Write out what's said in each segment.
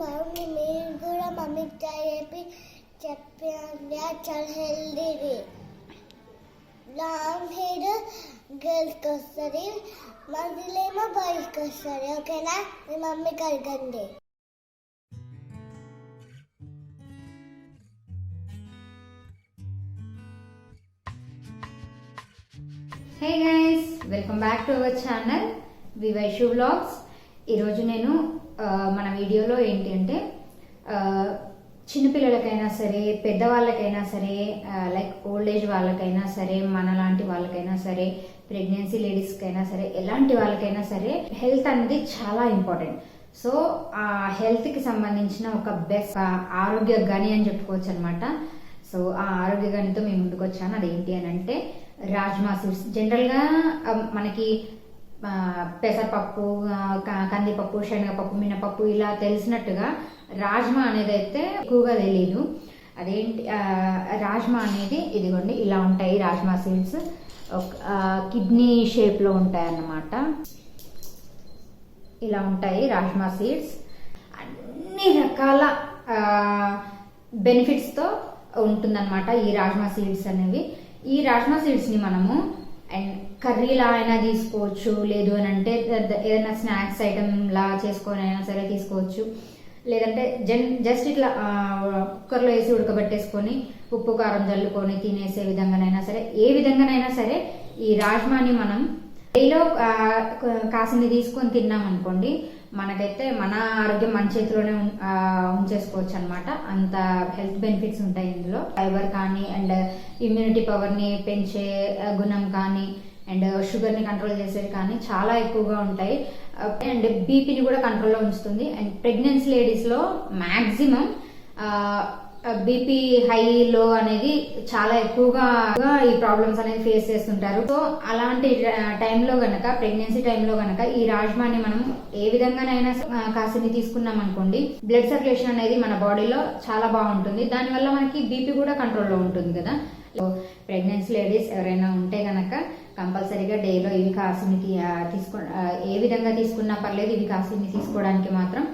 బాగుంది? మీరు కూడా మమ్మీకి ట్రై చెప్పి చెప్పండి. చాలా హెల్దీది లాంగ్ హెయిర్ గర్ల్స్కి వస్తుంది మధ్యలేమో బాయ్స్కి వస్తుంది ఓకేనా? మీ మమ్మీకి అడగండి hey guys welcome back to our channel Vivaishu vlogs ఈరోజు నేను మన వీడియోలో ఏంటి అంటే చిన్నపిల్లలకైనా సరే పెద్దవాళ్ళకైనా సరే లైక్ ఓల్డ్ ఏజ్ వాళ్ళకైనా సరే మన లాంటి వాళ్ళకైనా సరే ప్రెగ్నెన్సీ లేడీస్కైనా సరే ఎలాంటి వాళ్ళకైనా సరే హెల్త్ అనేది చాలా ఇంపార్టెంట్ సో ఆ హెల్త్కి సంబంధించిన ఒక బెస్ట్ ఆరోగ్య గని అని చెప్పుకోవచ్చు అనమాట సో ఆ ఆరోగ్య గనితో మేము ముందుకు వచ్చాను అదేంటి అని అంటే రాజ్మా సీడ్స్. జనరల్గా మనకి పెసరపప్పు కందిపప్పు శనగపప్పు మినపప్పు ఇలా తెలిసినట్టుగా రాజ్మా అనేది అయితే ఎక్కువగా తెలియదు అదేంటి రాజ్మా అనేది ఇదిగోండి ఇలా ఉంటాయి రాజ్మా సీడ్స్. కిడ్నీ షేప్లో ఉంటాయి అన్నమాట ఇలా ఉంటాయి రాజ్మా సీడ్స్. అన్ని రకాల బెనిఫిట్స్తో ఉంటుందన్నమాట ఈ రాజ్మా సీడ్స్ అనేవి. ఈ రాజ్మా సీడ్స్ని మనము అండ్ కర్రీలా అయినా తీసుకోవచ్చు. లేదు అని అంటే ఏదైనా స్నాక్స్ ఐటమ్ లా చేసుకొని అయినా సరే తీసుకోవచ్చు. లేదంటే జన్ జస్ట్ ఇట్లా కుక్కర్లో వేసి ఉడకబెట్టేసుకొని ఉప్పు కారం చల్లుకొని తినేసే విధంగానైనా సరే ఏ విధంగానైనా సరే ఈ రాజ్మాని మనం డైలో కాసిని తీసుకొని తిన్నాం అనుకోండి మనకైతే మన ఆరోగ్యం మన చేతిలోనే ఉం- ఉంచేసుకోవచ్చు అనమాట అంత హెల్త్ బెనిఫిట్స్ ఉంటాయి ఇందులో. ఫైబర్ కానీ అండ్ ఇమ్యూనిటీ పవర్ని పెంచే గుణం కానీ అండ్ షుగర్ని కంట్రోల్ చేసేది కానీ చాలా ఎక్కువగా ఉంటాయి. అండ్ బీపీని కూడా కంట్రోల్లో ఉంచుతుంది. అండ్ ప్రెగ్నెన్సీ లేడీస్లో మ్యాక్సిమం బీపీ హై లో అనేది చాలా ఎక్కువగా ఈ ప్రాబ్లమ్స్ అనేది ఫేస్ చేస్తుంటారు. సో అలాంటి టైంలో గనక ప్రెగ్నెన్సీ టైంలో గనక ఈ రాజ్మాని మనం ఏ విధంగానైనా కాసిని తీసుకున్నాం అనుకోండి బ్లడ్ సర్క్యులేషన్ అనేది మన బాడీలో చాలా బాగుంటుంది. దానివల్ల మనకి బీపీ కూడా కంట్రోల్లో ఉంటుంది కదా. సో ప్రెగ్నెన్సీ లేడీస్ ఎవరైనా ఉంటే గనక కంపల్సరీగా డేలో ఇవి కాసిని తీసుకో ఏ విధంగా తీసుకున్నా పర్లేదు ఇవి కాసిని తీసుకోవడానికి మాత్రం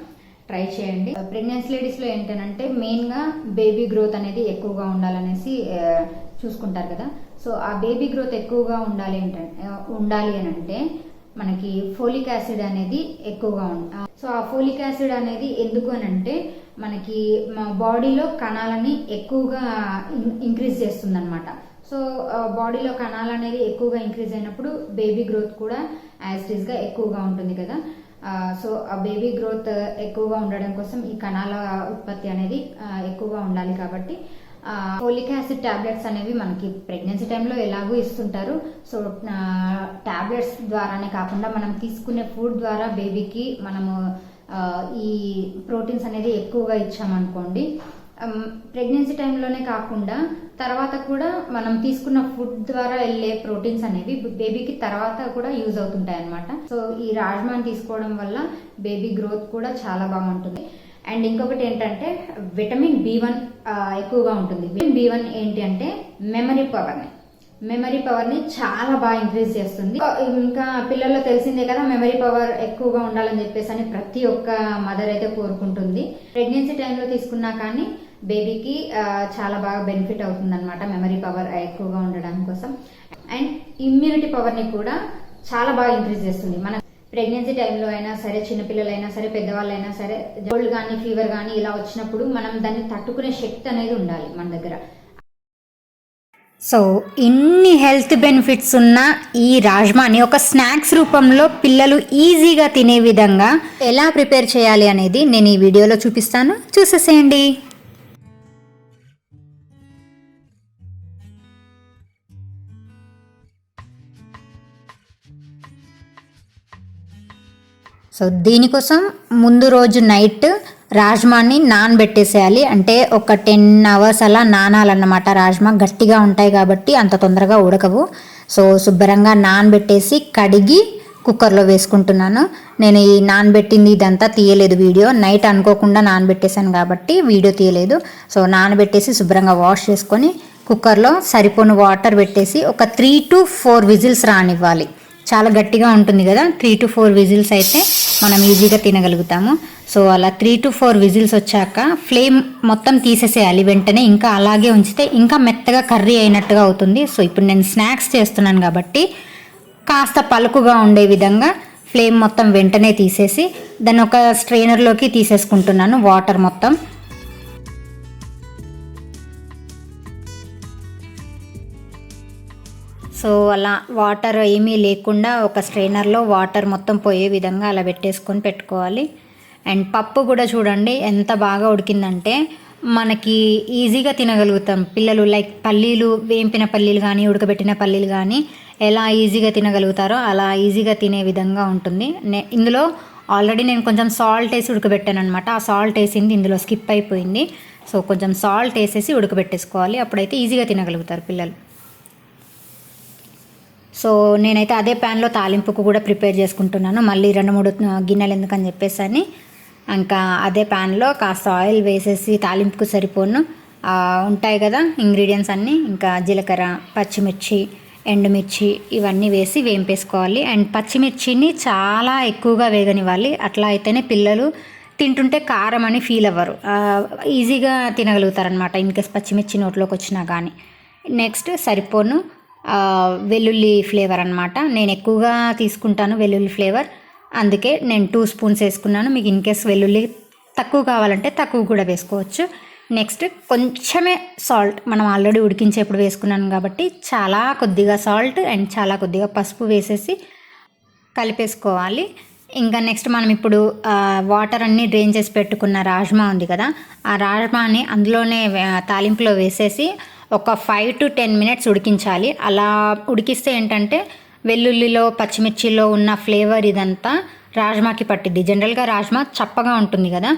ట్రై చేయండి. ప్రెగ్నెన్సీ లేడీస్లో ఏంటంటే మెయిన్గా బేబీ గ్రోత్ అనేది ఎక్కువగా ఉండాలనేసి uh, చూసుకుంటారు కదా. సో ఆ బేబీ గ్రోత్ ఎక్కువగా ఉండాలి ఏంటంటే uh, ఉండాలి అని అంటే మనకి ఫోలిక్ యాసిడ్ అనేది ఎక్కువగా ఉంది సో uh, ఆ ఫోలిక్ యాసిడ్ అనేది ఎందుకు అని అంటే మనకి మా బాడీలో కణాలని ఎక్కువగా ఇంక్రీజ్ చేస్తుంది అనమాట సో బాడీలో కణాలు అనేది ఎక్కువగా ఇంక్రీజ్ అయినప్పుడు బేబీ గ్రోత్ కూడా యాజ్గా ఎక్కువగా ఉంటుంది కదా. సో ఆ బేబీ గ్రోత్ ఎక్కువగా ఉండడం కోసం ఈ కణాల ఉత్పత్తి అనేది ఎక్కువగా ఉండాలి కాబట్టి ఫోలిక్ యాసిడ్ ట్యాబ్లెట్స్ అనేవి మనకి ప్రెగ్నెన్సీ టైంలో ఎలాగో ఇస్తుంటారు. సో టాబ్లెట్స్ ద్వారానే కాకుండా మనం తీసుకునే ఫుడ్ ద్వారా బేబీకి మనము ఈ ప్రోటీన్స్ అనేది ఎక్కువగా ఇచ్చామనుకోండి ప్రెగ్నెన్సీ టైంలోనే కాకుండా తర్వాత కూడా మనం తీసుకున్న ఫుడ్ ద్వారా వెళ్ళే ప్రోటీన్స్ అనేవి బేబీకి తర్వాత కూడా యూజ్ అవుతుంటాయి అనమాట సో ఈ రాజ్మాని తీసుకోవడం వల్ల బేబీ గ్రోత్ కూడా చాలా బాగుంటుంది అండ్ ఇంకొకటి ఏంటంటే విటమిన్ బి వన్ ఎక్కువగా ఉంటుంది. విటమిన్ బి వన్ ఏంటి అంటే మెమరీ పవర్ని మెమరీ పవర్ని చాలా బాగా ఇంక్రీజ్ చేస్తుంది. ఇంకా పిల్లల్లో తెలిసిందే కదా మెమరీ పవర్ ఎక్కువగా ఉండాలని చెప్పేసి అని ప్రతి ఒక్క మదర్ అయితే కోరుకుంటుంది. ప్రెగ్నెన్సీ టైంలో తీసుకున్నా కానీ బేబీకి చాలా బాగా బెనిఫిట్ అవుతుంది అనమాట మెమరీ పవర్ ఎక్కువగా ఉండడం కోసం. అండ్ ఇమ్యూనిటీ పవర్ని కూడా చాలా బాగా ఇంక్రీజ్ చేస్తుంది. మన ప్రెగ్నెన్సీ టైంలో అయినా సరే చిన్నపిల్లలైనా సరే పెద్దవాళ్ళైనా సరే కోల్డ్ కానీ ఫీవర్ కానీ ఇలా వచ్చినప్పుడు మనం దాన్ని తట్టుకునే శక్తి అనేది ఉండాలి మన దగ్గర. సో ఇన్ని హెల్త్ బెనిఫిట్స్ ఉన్న ఈ రాజ్మాని ఒక స్నాక్స్ రూపంలో పిల్లలు ఈజీగా తినే విధంగా ఎలా ప్రిపేర్ చేయాలి అనేది నేను ఈ వీడియోలో చూపిస్తాను. చూసేసేయండి. సో దీనికోసం ముందు రోజు నైట్ రాజ్మాని నానబెట్టేసేయాలి. అంటే ఒక టెన్ అవర్స్ అలా నానాలన్నమాట రాజ్మా. గట్టిగా ఉంటాయి కాబట్టి అంత తొందరగా ఉడకవు. సో శుభ్రంగా నానబెట్టేసి కడిగి కుక్కర్లో వేసుకుంటున్నాను. నేను ఈ నానబెట్టింది ఇదంతా తీయలేదు వీడియో. నైట్ అనుకోకుండా నానబెట్టేశాను కాబట్టి వీడియో తీయలేదు. సో నానబెట్టేసి శుభ్రంగా వాష్ చేసుకొని కుక్కర్లో సరిపోను వాటర్ పెట్టేసి ఒక త్రీ టు ఫోర్ విజిల్స్ రానివ్వాలి. చాలా గట్టిగా ఉంటుంది కదా. త్రీ టు ఫోర్ విజిల్స్ అయితే మనం ఈజీగా తినగలుగుతాము. సో అలా త్రీ టు ఫోర్ విజిల్స్ వచ్చాక ఫ్లేమ్ మొత్తం తీసేసేయాలి వెంటనే. ఇంకా అలాగే ఉంచితే ఇంకా మెత్తగా కర్రీ అయినట్టుగా అవుతుంది. సో ఇప్పుడు నేను స్నాక్స్ చేస్తున్నాను కాబట్టి కాస్త పలుకుగా ఉండే విధంగా ఫ్లేమ్ మొత్తం వెంటనే తీసేసి దాన్ని ఒక స్ట్రైనర్లోకి తీసేసుకుంటున్నాను. వాటర్ మొత్తం సో అలా వాటర్ ఏమీ లేకుండా ఒక స్ట్రైనర్లో వాటర్ మొత్తం పోయే విధంగా అలా పెట్టేసుకొని పెట్టుకోవాలి. అండ్ పప్పు కూడా చూడండి ఎంత బాగా ఉడికిందంటే మనకి ఈజీగా తినగలుగుతాం. పిల్లలు లైక్ పల్లీలు వేంపిన పల్లీలు కానీ ఉడకబెట్టిన పల్లీలు కానీ ఎలా ఈజీగా తినగలుగుతారో అలా ఈజీగా తినే విధంగా ఉంటుంది. నే ఇందులో ఆల్రెడీ నేను కొంచెం సాల్ట్ వేసి ఉడకబెట్టాను అనమాట ఆ సాల్ట్ వేసింది ఇందులో స్కిప్ అయిపోయింది. సో కొంచెం సాల్ట్ వేసేసి ఉడకబెట్టేసుకోవాలి. అప్పుడైతే ఈజీగా తినగలుగుతారు పిల్లలు. సో నేనైతే అదే ప్యాన్లో తాలింపుకు కూడా ప్రిపేర్ చేసుకుంటున్నాను. మళ్ళీ రెండు మూడు గిన్నెలు ఎందుకని చెప్పేసి అని ఇంకా అదే ప్యాన్లో కాస్త ఆయిల్ వేసేసి తాలింపుకు సరిపోను. ఉంటాయి కదా ఇంగ్రీడియంట్స్ అన్నీ ఇంకా జీలకర్ర పచ్చిమిర్చి ఎండుమిర్చి ఇవన్నీ వేసి వేంపేసుకోవాలి. అండ్ పచ్చిమిర్చిని చాలా ఎక్కువగా వేగనివ్వాలి. అట్లా అయితేనే పిల్లలు తింటుంటే కారం అని ఫీల్ అవ్వరు. ఈజీగా తినగలుగుతారనమాట ఇన్కేస్ పచ్చిమిర్చి నోట్లోకి వచ్చినా కానీ నెక్స్ట్ సరిపోను. వెల్లుల్లి ఫ్లేవర్ అనమాట నేను ఎక్కువగా తీసుకుంటాను వెల్లుల్లి ఫ్లేవర్. అందుకే నేను టూ స్పూన్స్ వేసుకున్నాను. మీకు ఇన్ కేస్ వెల్లుల్లి తక్కువ కావాలంటే తక్కువ కూడా వేసుకోవచ్చు. నెక్స్ట్ కొంచెమే సాల్ట్. మనం ఆల్రెడీ ఉడికించేప్పుడు వేసుకున్నాను కాబట్టి చాలా కొద్దిగా సాల్ట్ అండ్ చాలా కొద్దిగా పసుపు వేసేసి కలిపేసుకోవాలి. ఇంకా నెక్స్ట్ మనం ఇప్పుడు వాటర్ అన్నీ డ్రైన్ చేసి పెట్టుకున్న రాజ్మా ఉంది కదా ఆ రాజ్మాని అందులోనే తాలింపులో వేసేసి ఒక ఫైవ్ టు టెన్ మినిట్స్ ఉడికించాలి. అలా ఉడికిస్తే ఏంటంటే వెల్లుల్లిలో పచ్చిమిర్చిలో ఉన్న ఫ్లేవర్ ఇదంతా రాజ్మాకి పట్టిద్ది. జనరల్గా రాజ్మా చప్పగా ఉంటుంది కదా.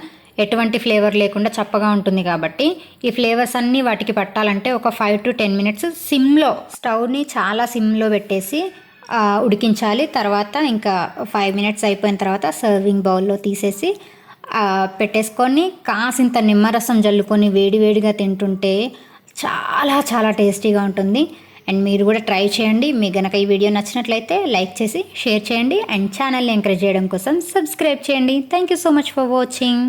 ఎటువంటి ఫ్లేవర్ లేకుండా చప్పగా ఉంటుంది కాబట్టి ఈ ఫ్లేవర్స్ అన్నీ వాటికి పట్టాలంటే ఒక ఫైవ్ టు టెన్ మినిట్స్ సిమ్లో స్టవ్ని చాలా సిమ్లో పెట్టేసి ఉడికించాలి. తర్వాత ఇంకా ఫైవ్ మినిట్స్ అయిపోయిన తర్వాత సర్వింగ్ బౌల్లో తీసేసి పెట్టేసుకొని కాసింత నిమ్మరసం జల్లుకొని వేడివేడిగా తింటుంటే చాలా చాలా టేస్టీగా ఉంటుంది. అండ్ మీరు కూడా ట్రై చేయండి. మీకు గనక ఈ వీడియో నచ్చినట్లయితే లైక్ చేసి షేర్ చేయండి. అండ్ ఛానల్ని ఎంకరేజ్ చేయడం కోసం సబ్స్క్రైబ్ చేయండి. Thank you so much for watching